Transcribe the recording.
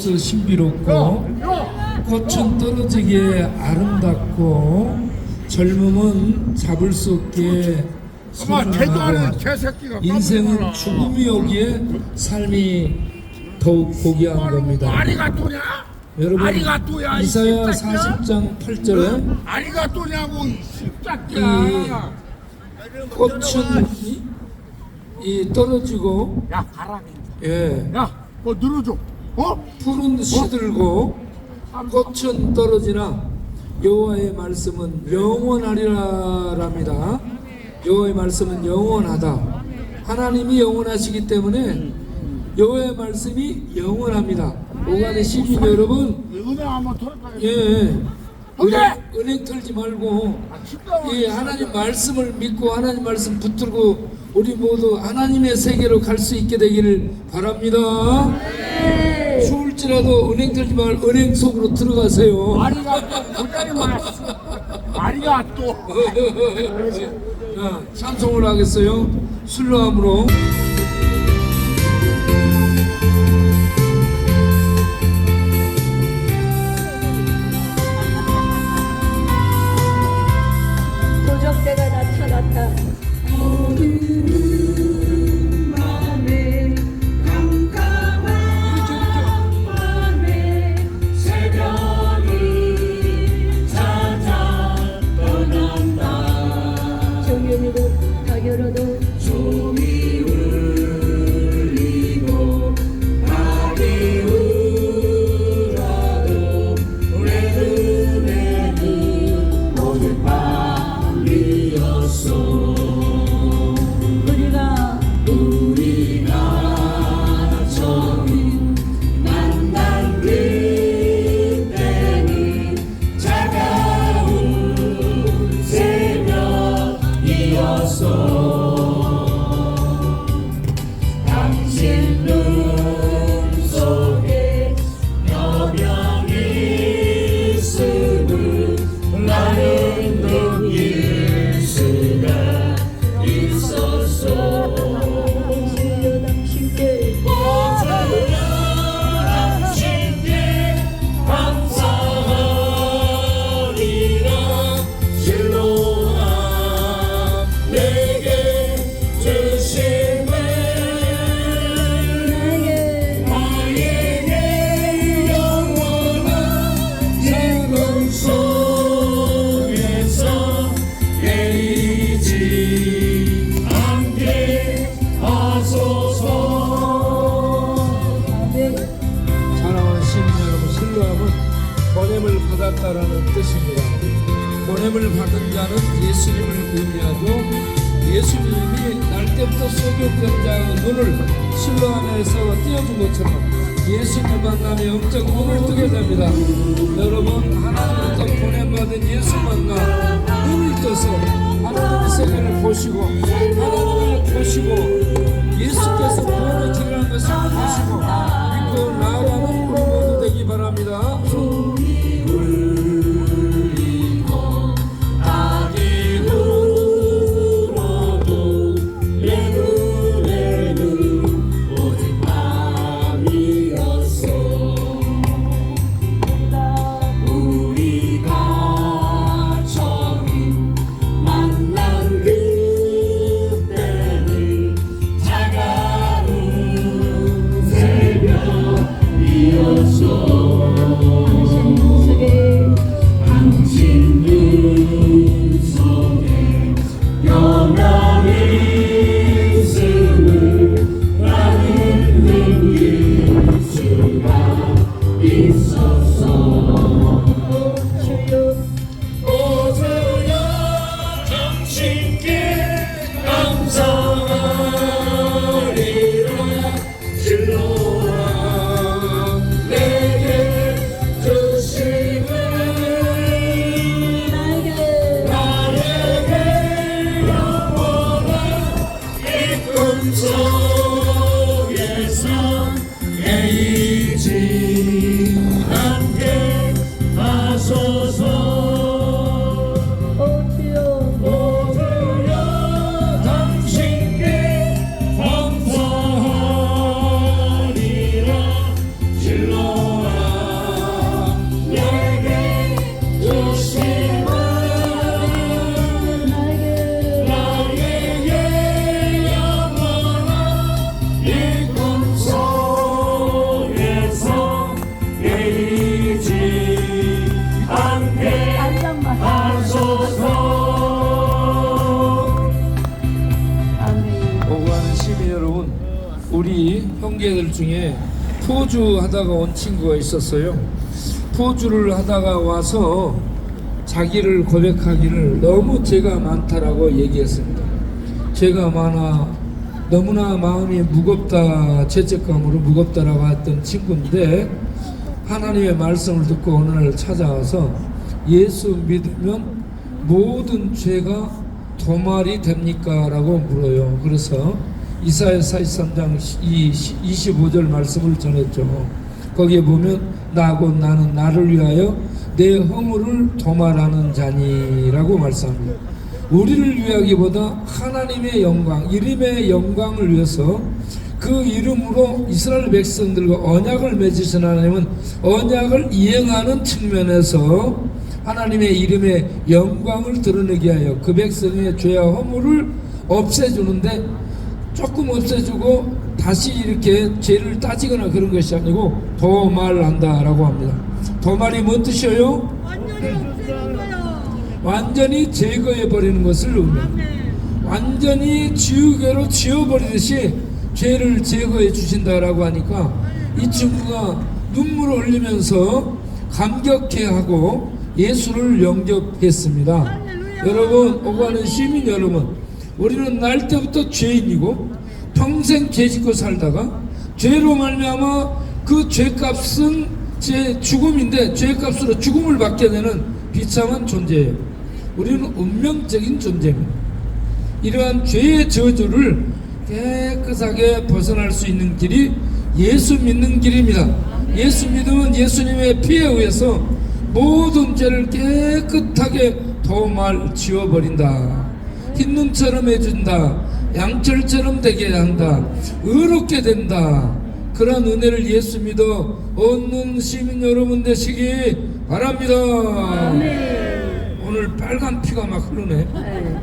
신비롭고 꽃은 떨어지기에 아름답고 젊음은 잡을 수해 개새끼가 인생은 죽음이 오기에 삶이 더욱 고귀한 겁니다. 여러분 이 이사야 새끼야? 40장 8절에 아리가또냐고 이 꽃은 이, 이 떨어지고 야 예. 야 뭐 늘어줘 어? 푸른 시들고 꽃은 떨어지나 여호와의 말씀은 영원하리라랍니다. 여호와의 말씀은 영원하다. 하나님이 영원하시기 때문에 여호와의 말씀이 영원합니다. 오간의 시민 여러분, 털까 예, 은행, 은행 털지 말고 진짜 이 하나님 말씀을 믿고 하나님 말씀 붙들고 우리 모두 하나님의 세계로 갈 수 있게 되기를 바랍니다. 추울지라도 은행 들지 말 은행 속으로 들어가세요. 아리가또 고자리 말았어 아리가 또 자, 찬송을 하겠어요. 술로함으로. 여러분, 받았다라는 뜻입니다. 보냄을 받은 자는 예수님을 의미하죠. 예수님이 날 때부터 소경된 자의 눈을 실로함에서 띄워준 것처럼 예수님을 만나면 영적 눈을 뜨게 됩니다. 여러분 하나님부터 보냄받은 예수 하나님의 세계를 형제들 중에 포주 하다가 온 친구가 있었어요. 포주를 하다가 와서 자기를 고백하기를 너무 죄가 많다라고 얘기했습니다. 죄가 많아 너무나 마음이 무겁다 죄책감으로 무겁다라고 했던 친구인데 하나님의 말씀을 듣고 날 찾아와서 예수 믿으면 모든 죄가 도말이 됩니까? 라고 물어요. 그래서 이사야 43장 25절 말씀을 전했죠. 거기에 보면 나고 나는 나를 위하여 내 허물을 도말하는 자니라고 말씀합니다. 우리를 위하기보다 하나님의 영광, 이름의 영광을 위해서 그 이름으로 이스라엘 백성들과 언약을 맺으신 하나님은 언약을 이행하는 측면에서 하나님의 이름의 영광을 드러내게 하여 그 백성의 죄와 허물을 없애주는데 조금 없애주고 다시 이렇게 죄를 따지거나 그런 것이 아니고 도말한다라고 합니다. 도말이 뭔 뜻이에요? 완전히 없애는 거요. 완전히 제거해 버리는 것을 의미합니다. 완전히 지우개로 지워버리듯이 죄를 제거해 주신다라고 하니까 이 친구가 눈물을 흘리면서 감격해하고 예수를 영접했습니다. 여러분 오고 가는 시민 여러분 우리는 날 때부터 죄인이고 평생 죄 짓고 살다가 죄로 말미암아 그 죄값은 제 죽음인데 죄값으로 죽음을 받게 되는 비참한 존재예요. 우리는 운명적인 존재입니다. 이러한 죄의 저주를 깨끗하게 벗어날 수 있는 길이 예수 믿는 길입니다. 예수 믿으면 예수님의 피에 의해서 모든 죄를 깨끗하게 도말 지워버린다. 흰눈처럼 해준다. 양철처럼 되게 한다. 의롭게 된다. 그런 은혜를 예수 믿어 얻는 시민 여러분 되시기 바랍니다. 오늘 빨간 피가 막 흐르네.